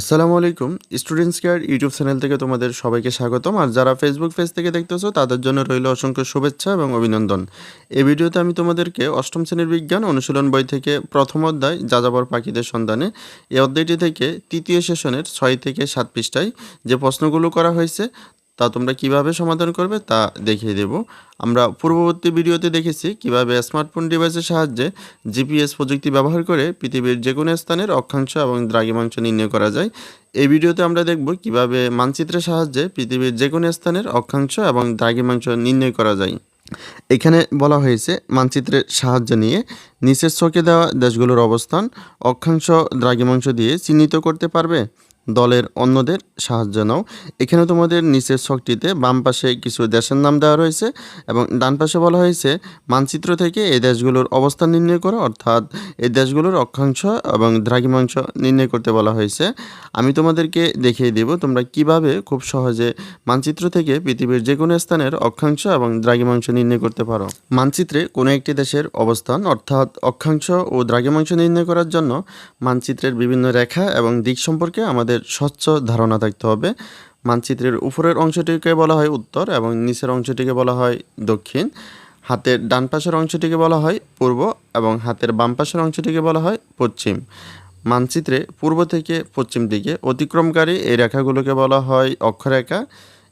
আসসালামু আলাইকুম। Students care YouTube channel থেকে তোমাদের সবাইকে স্বাগতম। আর যারা ফেসবুক পেজ থেকে দেখতেছো, তাদের জন্য রইল অসংখ্য শুভেচ্ছা এবং অভিনন্দন। এই ভিডিওতে আমি তোমাদেরকে অষ্টম শ্রেণির বিজ্ঞান অনুশীলন বই থেকে প্রথম অধ্যায়, যাযাবর পাখিদের সন্ধানে, এই অধ্যায়টি থেকে তৃতীয় সেশনের ছয় থেকে সাত পৃষ্ঠায় যে প্রশ্নগুলো করা হয়েছে তা তোমরা কীভাবে সমাধান করবে তা দেখিয়ে দেব। আমরা পূর্ববর্তী ভিডিওতে দেখেছি কীভাবে স্মার্টফোন ডিভাইসের সাহায্যে জিপিএস প্রযুক্তি ব্যবহার করে পৃথিবীর যে কোনো স্থানের অক্ষাংশ এবং দ্রাঘিমাংশ নির্ণয় করা যায়। এই ভিডিওতে আমরা দেখব কীভাবে মানচিত্রের সাহায্যে পৃথিবীর যে কোনো স্থানের অক্ষাংশ এবং দ্রাঘিমাংশ নির্ণয় করা যায়। এখানে বলা হয়েছে মানচিত্রের সাহায্য নিয়ে নিচের চোখে দেওয়া দেশগুলোর অবস্থান, অক্ষাংশ, দ্রাঘিমাংশ দিয়ে চিহ্নিত করতে পারবে। দলের অন্যদের সাহায্য নাও। এখানে তোমাদের নিচের ছকটিতে বাম পাশে কিছু দেশের নাম দেওয়া রয়েছে এবং ডান পাশে বলা হয়েছে, মানচিত্র থেকে এই দেশগুলোর অবস্থান নির্ণয় করো। অর্থাৎ এই দেশগুলোর অক্ষাংশ এবং দ্রাঘিমাংশ নির্ণয় করতে বলা হয়েছে। আমি তোমাদেরকে দেখিয়ে দেব তোমরা কীভাবে খুব সহজে মানচিত্র থেকে পৃথিবীর যে কোনো স্থানের অক্ষাংশ এবং দ্রাঘিমাংশ নির্ণয় করতে পারো। মানচিত্রে কোনো একটি দেশের অবস্থান, অর্থাৎ অক্ষাংশ ও দ্রাঘিমাংশ নির্ণয় করার জন্য মানচিত্রের বিভিন্ন রেখা এবং দিক সম্পর্কে আমাদের স্বচ্ছ ধারণা থাকতে হবে। মানচিত্রের উপরের অংশটিকে বলা হয় উত্তর এবং নিচের অংশটিকে বলা হয় দক্ষিণ। হাতের ডান পাশের অংশটিকে বলা হয় পূর্ব এবং হাতের বাম পাশের অংশটিকে বলা হয় পশ্চিম। মানচিত্রে পূর্ব থেকে পশ্চিম দিকে অতিক্রমকারী এই রেখাগুলোকে বলা হয় অক্ষরেখা।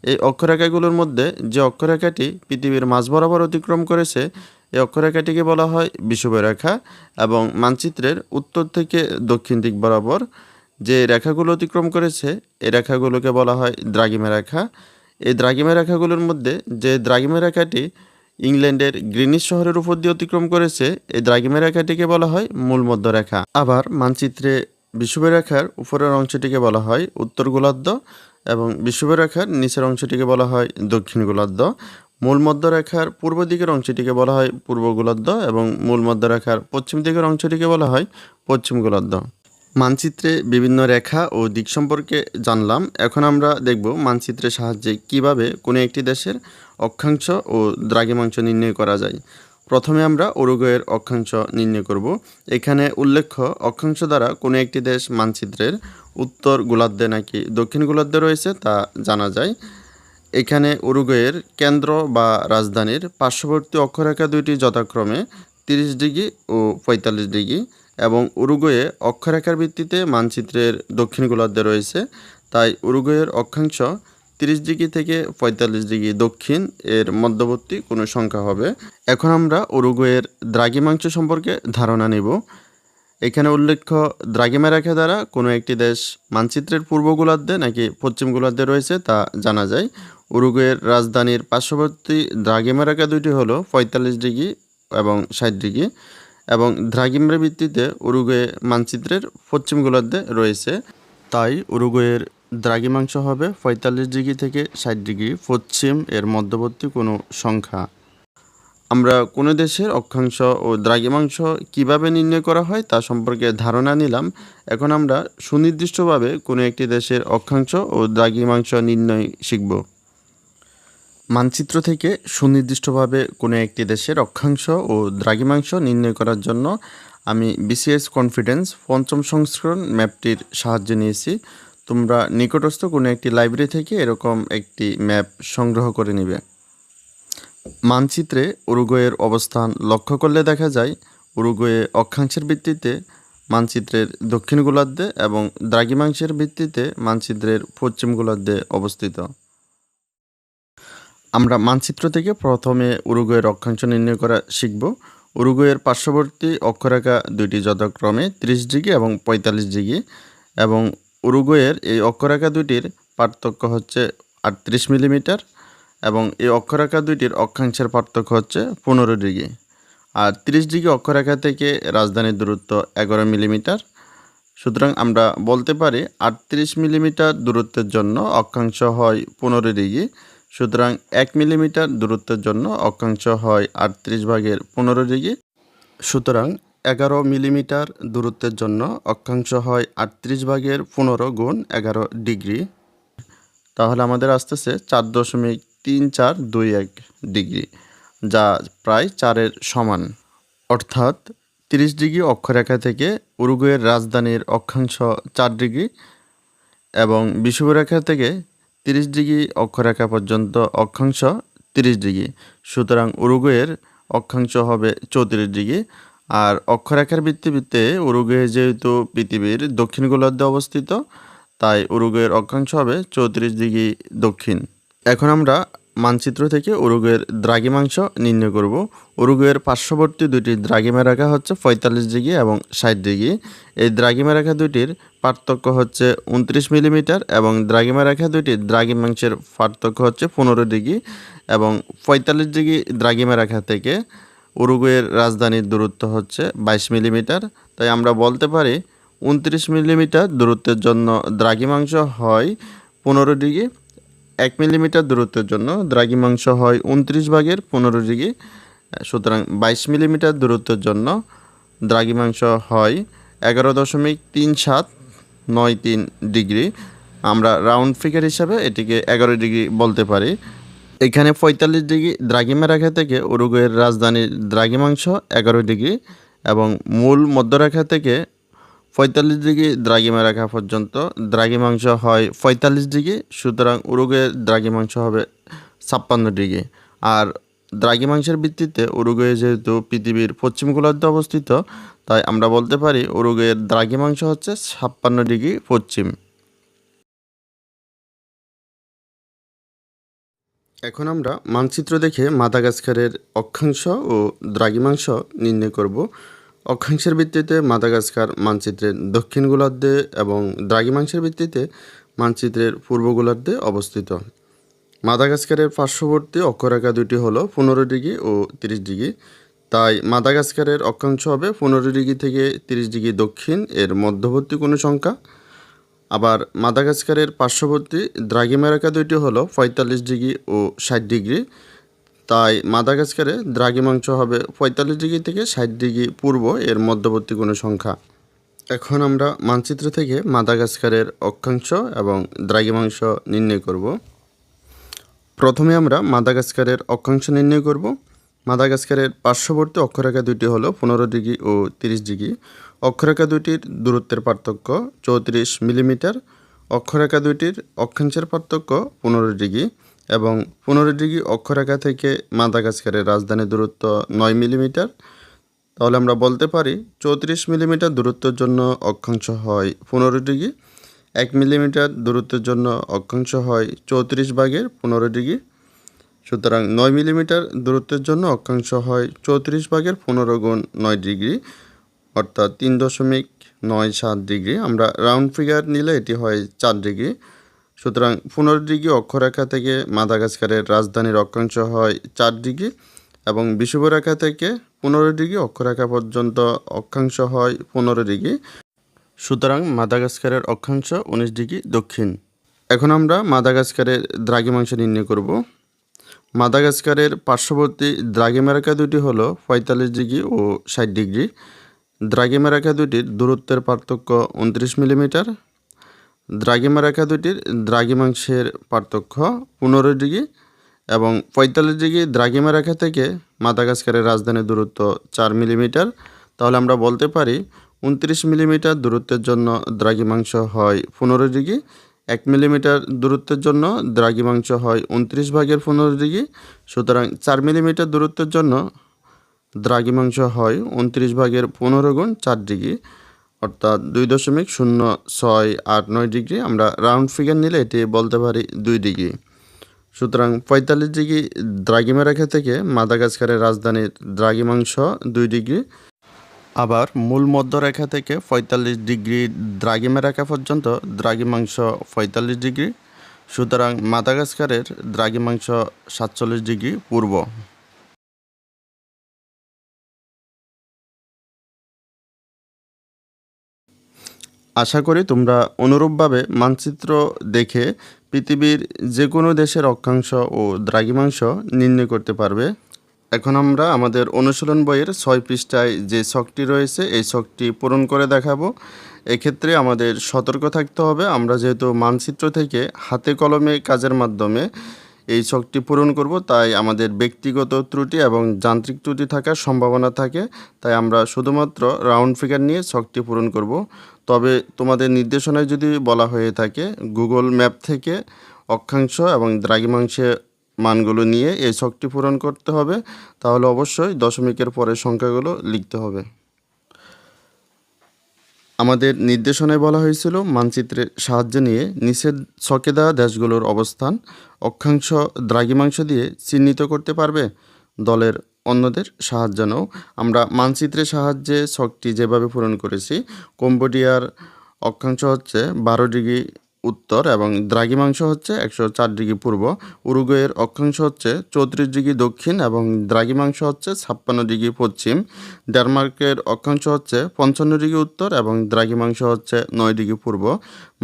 এই অক্ষরেখাগুলোর মধ্যে যে অক্ষরেখাটি পৃথিবীর মাঝ বরাবর অতিক্রম করেছে, এই অক্ষরেখাটিকে বলা হয় বিষুব রেখা এবং মানচিত্রের উত্তর থেকে দক্ষিণ দিক বরাবর যে রেখাগুলো অতিক্রম করেছে, এই রেখাগুলোকে বলা হয় দ্রাগিমা রেখা। এই দ্রাগিমা রেখাগুলোর মধ্যে যে দ্রাগিমা রেখাটি ইংল্যান্ডের গ্রিনিশ শহরের উপর দিয়ে অতিক্রম করেছে, এই দ্রাগিমা রেখাটিকে বলা হয় মূল মধ্যরেখা। আবার মানচিত্রে বিষুব রেখার উপরের অংশটিকে বলা হয় উত্তর গোলার্ধ এবং বিষুব রেখার নিচের অংশটিকে বলা হয় দক্ষিণ গোলার্ধ। মূল মধ্যরেখার পূর্ব দিকের অংশটিকে বলা হয় পূর্ব গোলার্ধ এবং মূল মধ্যরেখার পশ্চিম দিকের অংশটিকে বলা হয় পশ্চিম গোলার্ধ। মানচিত্রে বিভিন্ন রেখা ও দিক সম্পর্কে জানলাম। এখন আমরা দেখব মানচিত্রের সাহায্যে কীভাবে কোনো একটি দেশের অক্ষাংশ ও দ্রাঘিমাংশ নির্ণয় করা যায়। প্রথমে আমরা উরুগুয়ের অক্ষাংশ নির্ণয় করব। এখানে উল্লেখ্য, অক্ষাংশ দ্বারা কোনো একটি দেশ মানচিত্রের উত্তর গোলার্ধে নাকি দক্ষিণ গোলার্ধে রয়েছে তা জানা যায়। এখানে উরুগুয়ের কেন্দ্র বা রাজধানীর পার্শ্ববর্তী অক্ষরেখা দুইটি যথাক্রমে তিরিশ ডিগ্রি ও পঁয়তাল্লিশ ডিগ্রি এবং উরুগুয়ে অক্ষরেখার ভিত্তিতে মানচিত্রের দক্ষিণ গোলার্ধে রয়েছে। তাই উরুগুয়ের অক্ষাংশ তিরিশ ডিগ্রি থেকে পঁয়তাল্লিশ ডিগ্রি দক্ষিণ এর মধ্যবর্তী কোনো সংখ্যা হবে। এখন আমরা উরুগুয়ের দ্রাঘিমাংশ সম্পর্কে ধারণা নেব। এখানে উল্লেখ্য, দ্রাঘিমা রেখা দ্বারা কোনো একটি দেশ মানচিত্রের পূর্ব গোলার্ধে নাকি পশ্চিম গোলার্ধে রয়েছে তা জানা যায়। উরুগুয়ের রাজধানীর পার্শ্ববর্তী দ্রাঘিমা রেখা দুইটি হলো পঁয়তাল্লিশ ডিগ্রি এবং ষাট ডিগ্রি। এবং দ্রাঘিমের ভিত্তিতে উরুগুয়ে মানচিত্রের পশ্চিম গোলার্ধে রয়েছে। তাই উরুগুয়ের দ্রাঘিমাংশ হবে পঁয়তাল্লিশ ডিগ্রি থেকে ষাট ডিগ্রি পশ্চিম এর মধ্যবর্তী কোনো সংখ্যা। আমরা কোনো দেশের অক্ষাংশ ও দ্রাঘিমাংশ কীভাবে নির্ণয় করা হয় তা সম্পর্কে ধারণা নিলাম। এখন আমরা সুনির্দিষ্টভাবে কোনো একটি দেশের অক্ষাংশ ও দ্রাঘিমাংশ নির্ণয় শিখব। মানচিত্র থেকে সুনির্দিষ্টভাবে কোনো একটি দেশের অক্ষাংশ ও দ্রাঘিমাংশ নির্ণয় করার জন্য আমি বিসিএস কনফিডেন্স পঞ্চম সংস্করণ ম্যাপটির সাহায্য নিয়েছি। তোমরা নিকটস্থ কোনো একটি লাইব্রেরি থেকে এরকম একটি ম্যাপ সংগ্রহ করে নিবে। মানচিত্রে উরুগুয়ের অবস্থান লক্ষ্য করলে দেখা যায়, উরুগুয়ে অক্ষাংশের ভিত্তিতে মানচিত্রের দক্ষিণ গোলার্ধে এবং দ্রাঘিমাংশের ভিত্তিতে মানচিত্রের পশ্চিম গোলার্ধে অবস্থিত। আমরা মানচিত্র থেকে প্রথমে উরুগুয়ের অক্ষাংশ নির্ণয় করা শিখব। উরুগুয়ের পার্শ্ববর্তী অক্ষরেখা দুইটি যথাক্রমে ত্রিশ ডিগ্রি এবং পঁয়তাল্লিশ ডিগ্রি এবং উরুগুয়ের এই অক্ষরেখা দুইটির পার্থক্য হচ্ছে আটত্রিশ মিলিমিটার এবং এই অক্ষরেখা দুইটির অক্ষাংশের পার্থক্য হচ্ছে পনেরো ডিগ্রি। আর ত্রিশ ডিগ্রি অক্ষরেখা থেকে রাজধানীর দূরত্ব এগারো মিলিমিটার। সুতরাং আমরা বলতে পারি আটত্রিশ মিলিমিটার দূরত্বের জন্য অক্ষাংশ হয় পনেরো ডিগ্রি। সুতরাং এক মিলিমিটার দূরত্বের জন্য অক্ষাংশ হয় আটত্রিশ ভাগের পনেরো ডিগ্রি। সুতরাং এগারো মিলিমিটার দূরত্বের জন্য অক্ষাংশ হয় আটত্রিশ ভাগের পনেরো গুণ এগারো ডিগ্রি। তাহলে আমাদের আসতেছে চার দশমিক তিন চার দুই এক ডিগ্রি, যা প্রায় চারের সমান। অর্থাৎ তিরিশ ডিগ্রি অক্ষরেখা থেকে উরুগুয়ের রাজধানীর অক্ষাংশ চার ডিগ্রি এবং বিষুবরেখা থেকে তিরিশ ডিগ্রি অক্ষরেখা পর্যন্ত অক্ষাংশ তিরিশ ডিগ্রি। সুতরাং উরুগুয়ের অক্ষাংশ হবে চৌত্রিশ ডিগ্রি। আর অক্ষরেখার ভিত্তিতে উরুগুয়ে যেহেতু পৃথিবীর দক্ষিণ গোলার্ধে অবস্থিত, তাই উরুগুয়ের অক্ষাংশ হবে চৌত্রিশ ডিগ্রি দক্ষিণ। এখন আমরা মানচিত্র থেকে উরুগুয়ের দ্রাঘিমাংশ নির্ণয় করব। উরুগুয়ের পার্শ্ববর্তী দুটি দ্রাঘিমা রেখা হচ্ছে পঁয়তাল্লিশ ডিগ্রি এবং ষাট ডিগ্রি। এই দ্রাঘিমা রেখা দুটির পার্থক্য হচ্ছে উনত্রিশ মিলিমিটার এবং দ্রাঘিমা রেখা দুটি দ্রাঘিমাংশের পার্থক্য হচ্ছে পনেরো ডিগ্রি এবং পঁয়তাল্লিশ ডিগ্রি দ্রাঘিমা রেখা থেকে উরুগুয়ের রাজধানীর দূরত্ব হচ্ছে বাইশ মিলিমিটার। তাই আমরা বলতে পারি উনত্রিশ মিলিমিটার দূরত্বের জন্য দ্রাঘিমাংশ হয় পনেরো ডিগ্রি এক মিলিমিটার দূরত্বের জন্য দ্রাঘিমাংশ হয় উনত্রিশ ভাগের পনেরো ডিগ্রি। সুতরাং বাইশ মিলিমিটার দূরত্বের জন্য দ্রাঘিমাংশ হয় এগারো দশমিক তিন সাত নয় তিন ডিগ্রি। আমরা রাউন্ড ফিগার হিসাবে এটিকে এগারো ডিগ্রি বলতে পারি। এখানে পঁয়তাল্লিশ ডিগ্রি দ্রাঘিমা রেখা থেকে উরুগুয়ের রাজধানীর দ্রাঘিমাংশ এগারো ডিগ্রি এবং মূল মধ্যরেখা থেকে পঁয়তাল্লিশ ডিগ্রি দ্রাগিমা রেখা পর্যন্ত দ্রাঘিমাংশ হয় পঁয়তাল্লিশ ডিগ্রি, সুতরাং উরুগুয়ের দ্রাঘিমাংশ হবে ছাপ্পান্ন ডিগ্রি। আর দ্রাঘিমাংশের ভিত্তিতে উরুগুয়ে যেহেতু পৃথিবীর পশ্চিম গোলার্ধে অবস্থিত, তাই আমরা বলতে পারি উরুগুয়ের দ্রাঘিমাংশ হচ্ছে ছাপ্পান্ন ডিগ্রি পশ্চিম। এখন আমরা মানচিত্র দেখে মাদাগাস্কারের অক্ষাংশ ও দ্রাঘিমাংশ নির্ণয় করব। অক্ষাংশের ভিত্তিতে মাদাগাস্কার মানচিত্রের দক্ষিণ গোলার্ধে এবং দ্রাঘিমাংশের ভিত্তিতে মানচিত্রের পূর্ব গোলার্ধে অবস্থিত। মাদাগাস্কারের পার্শ্ববর্তী অক্ষরেখা দুটি হলো পনেরো ডিগ্রি ও তিরিশ ডিগ্রি। তাই মাদাগাস্কারের অক্ষাংশ হবে পনেরো ডিগ্রি থেকে তিরিশ ডিগ্রি দক্ষিণ এর মধ্যবর্তী কোনো সংখ্যা। আবার মাদাগাস্কারের পার্শ্ববর্তী দ্রাঘিমা রেখা দুইটি হলো পঁয়তাল্লিশ ডিগ্রি ও ষাট ডিগ্রি। তাই মাদাগাস্কারে দ্রাঘিমাংশ হবে পঁয়তাল্লিশ ডিগ্রি থেকে ষাট ডিগ্রি পূর্ব এর মধ্যবর্তী কোনো সংখ্যা। এখন আমরা মানচিত্র থেকে মাদাগাস্কারের অক্ষাংশ এবং দ্রাঘিমাংশ নির্ণয় করব। প্রথমে আমরা মাদাগাস্কারের অক্ষাংশ নির্ণয় করব। মাদাগাস্কারের পার্শ্ববর্তী অক্ষরেখা দুটি হলো পনেরো ডিগ্রি ও তিরিশ ডিগ্রি। অক্ষরেখা দুটির দূরত্বের পার্থক্য চৌত্রিশ মিলিমিটার। অক্ষরেখা দুটির অক্ষাংশের পার্থক্য পনেরো ডিগ্রি। এবং পনেরো ডিগ্রি অক্ষরেখা থেকে মাদাগাস্কারের রাজধানী দূরত্ব নয় মিলিমিটার। তাহলে আমরা বলতে পারি চৌত্রিশ মিলিমিটার দূরত্বের জন্য অক্ষাংশ হয় পনেরো ডিগ্রি। এক মিলিমিটার দূরত্বের জন্য অক্ষাংশ হয় চৌত্রিশ ভাগের পনেরো ডিগ্রি। সুতরাং নয় মিলিমিটার দূরত্বের জন্য অক্ষাংশ হয় চৌত্রিশ ভাগের পনেরো গুণ নয় ডিগ্রি, অর্থাৎ তিন দশমিক নয় সাত ডিগ্রি। আমরা রাউন্ড ফিগার নিলে এটি হয় চার ডিগ্রি। সুতরাং পনেরো ডিগ্রি অক্ষরেখা থেকে মাদাগাস্কারের রাজধানীর অক্ষাংশ হয় চার ডিগ্রি এবং বিষুবরেখা থেকে পনেরো ডিগ্রি অক্ষরেখা পর্যন্ত অক্ষাংশ হয় পনেরো ডিগ্রি। সুতরাং মাদাগাস্কারের অক্ষাংশ উনিশ ডিগ্রি দক্ষিণ। এখন আমরা মাদাগাস্কারের দ্রাঘিমাংশ নির্ণয় করব। মাদাগাস্কারের পার্শ্ববর্তী দ্রাঘিমা রেখা দুটি হলো পঁয়তাল্লিশ ডিগ্রি ও ষাট ডিগ্রি। দ্রাঘিমা রেখা দুটির দূরত্বের পার্থক্য উনত্রিশ মিলিমিটার। দ্রাঘিমা রেখা দুটির দ্রাঘিমাংশের পার্থক্য পনেরো ডিগ্রি এবং পঁয়তাল্লিশ ডিগ্রি দ্রাঘিমা রেখা থেকে মাদাগাস্কারের রাজধানীর দূরত্ব চার মিলিমিটার। তাহলে আমরা বলতে পারি উনত্রিশ মিলিমিটার দূরত্বের জন্য দ্রাঘিমাংশ হয় পনেরো ডিগ্রি, এক মিলিমিটার দূরত্বের জন্য দ্রাঘিমাংশ হয় উনত্রিশ ভাগের পনেরো ডিগ্রি। সুতরাং চার মিলিমিটার দূরত্বের জন্য দ্রাঘিমাংশ হয় উনত্রিশ ভাগের পনেরো গুণ চার ডিগ্রি। অর্থাৎ দুই দশমিক শূন্য ছয় আট নয় ডিগ্রি, আমরা রাউন্ড ফিগার নিলে এটি বলতে পারি দুই ডিগ্রি। সুতরাং পঁয়তাল্লিশ ডিগ্রি দ্রাঘিমা রেখা থেকে মাদাগাস্কারের রাজধানীর দ্রাঘিমাংশ দুই ডিগ্রি। আবার মূল মধ্যরেখা থেকে পঁয়তাল্লিশ ডিগ্রি দ্রাঘিমা রেখা পর্যন্ত দ্রাঘিমাংশ পঁয়তাল্লিশ ডিগ্রি, সুতরাং মাদাগাস্কারের দ্রাঘিমাংশ সাতচল্লিশ ডিগ্রি পূর্ব। আশা করি তোমরা অনুরূপভাবে মানচিত্র দেখে পৃথিবীর যে কোনো দেশের অক্ষাংশ ও দ্রাঘিমাংশ নির্ণয় করতে পারবে। এখন আমরা আমাদের অনুশীলন বইয়ের ছয় পৃষ্ঠায় যে শখটি রয়েছে, এই শখটি পূরণ করে দেখাবো। এক্ষেত্রে আমাদের সতর্ক থাকতে হবে। আমরা যেহেতু মানচিত্র থেকে হাতে কলমে কাজের মাধ্যমে এই শখটি পূরণ করব, তাই আমাদের ব্যক্তিগত ত্রুটি এবং যান্ত্রিক ত্রুটি থাকার সম্ভাবনা থাকে, তাই আমরা শুধুমাত্র রাউন্ড ফিগার নিয়ে ছকটি পূরণ করব। তবে তোমাদের নির্দেশনায় যদি বলা হয়ে থাকে, গুগল ম্যাপ থেকে অক্ষাংশ এবং দ্রাঘিমাংশে মানগুলো নিয়ে এই ছকটি পূরণ করতে হবে, তাহলে অবশ্যই দশমিকের পরের সংখ্যাগুলো লিখতে হবে। আমাদের নির্দেশনায় বলা হয়েছিল মানচিত্রের সাহায্য নিয়ে নিষেধ ছকে দেওয়া দেশগুলোর অবস্থান, অক্ষাংশ দ্রাগিমাংশ দিয়ে চিহ্নিত করতে পারবে দলের অন্যদের সাহায্য নাও। আমরা মানচিত্রের সাহায্যে ছকটি যেভাবে পূরণ করেছি, কম্বোডিয়ার অক্ষাংশ হচ্ছে বারো ডিগ্রি উত্তর এবং দ্রাঘিমাংশ হচ্ছে একশো চার ডিগ্রি পূর্ব। উরুগুয়ের অক্ষাংশ হচ্ছে চৌত্রিশ ডিগ্রি দক্ষিণ এবং দ্রাঘিমাংশ হচ্ছে ছাপ্পান্ন ডিগ্রি পশ্চিম। ডেনমার্কের অক্ষাংশ হচ্ছে পঞ্চান্ন ডিগ্রি উত্তর এবং দ্রাঘিমাংশ হচ্ছে নয় ডিগ্রি পূর্ব।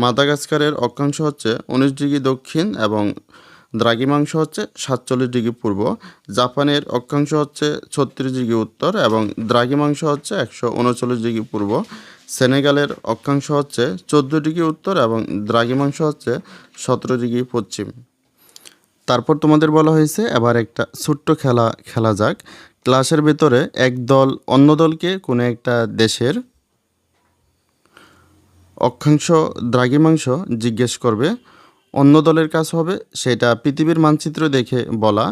মাদাগাস্কারের অক্ষাংশ হচ্ছে উনিশ ডিগ্রি দক্ষিণ এবং দ্রাঘিমাংশ হচ্ছে সাতচল্লিশ ডিগ্রি পূর্ব। জাপানের অক্ষাংশ হচ্ছে ছত্রিশ ডিগ্রি উত্তর এবং দ্রাঘিমাংশ হচ্ছে একশো উনচল্লিশ ডিগ্রি পূর্ব। সেনেগালের অক্ষাংশ হচ্ছে চোদ্দ ডিগ্রি উত্তর এবং দ্রাঘিমাংশ হচ্ছে সতেরো ডিগ্রি পশ্চিম। তারপর তোমাদের বলা হয়েছে, এবার একটা ছোট্ট খেলা খেলা যাক। ক্লাসের ভেতরে এক দল অন্য দলকে কোনো একটা দেশের অক্ষাংশ, দ্রাঘিমাংশ জিজ্ঞেস করবে। অন্য দলের কাজ হবে, সেটা পৃথিবীর মানচিত্র দেখে বলা।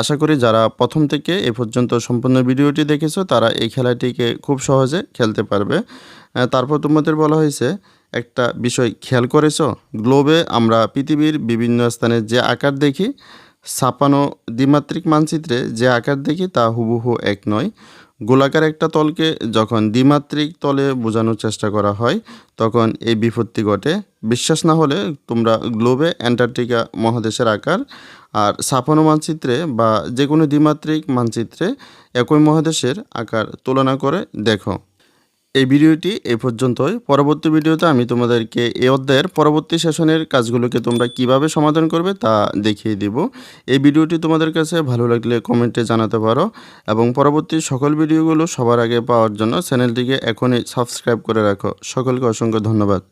আশা করি যারা প্রথম থেকে এ পর্যন্ত সম্পূর্ণ ভিডিওটি দেখেছ, তারা এই খেলাটিকে খুব সহজে খেলতে পারবে। তারপর তোমাদের বলা হয়েছে, একটা বিষয় খেয়াল করেছ? গ্লোবে আমরা পৃথিবীর বিভিন্ন স্থানে যে আকার দেখি, ছাপানো দ্বিমাত্রিক মানচিত্রে যে আকার দেখি, তা হুবহু এক নয়। গোলাকার একটা তলকে যখন দ্বিমাত্রিক তলে বোঝানোর চেষ্টা করা হয়, তখন এই বিপত্তি ঘটে। বিশ্বাস না হলে তোমরা গ্লোবে অ্যান্টার্কটিকা মহাদেশের আকার আর ছাপানো মানচিত্রে বা যে কোনো দ্বিমাত্রিক মানচিত্রে একই মহাদেশের আকার তুলনা করে দেখো। এই ভিডিওটি এ পর্যন্তই। পরবর্তী ভিডিওতে আমি তোমাদেরকে এই অধ্যায়ের পরবর্তী সেশনের কাজগুলোকে তোমরা কীভাবে সমাধান করবে তা দেখিয়ে দিব। এই ভিডিওটি তোমাদের কাছে ভালো লাগলে কমেন্টে জানাতে পারো এবং পরবর্তী সকল ভিডিওগুলো সবার আগে পাওয়ার জন্য চ্যানেলটিকে এখনই সাবস্ক্রাইব করে রাখো। সকলকে অসংখ্য ধন্যবাদ।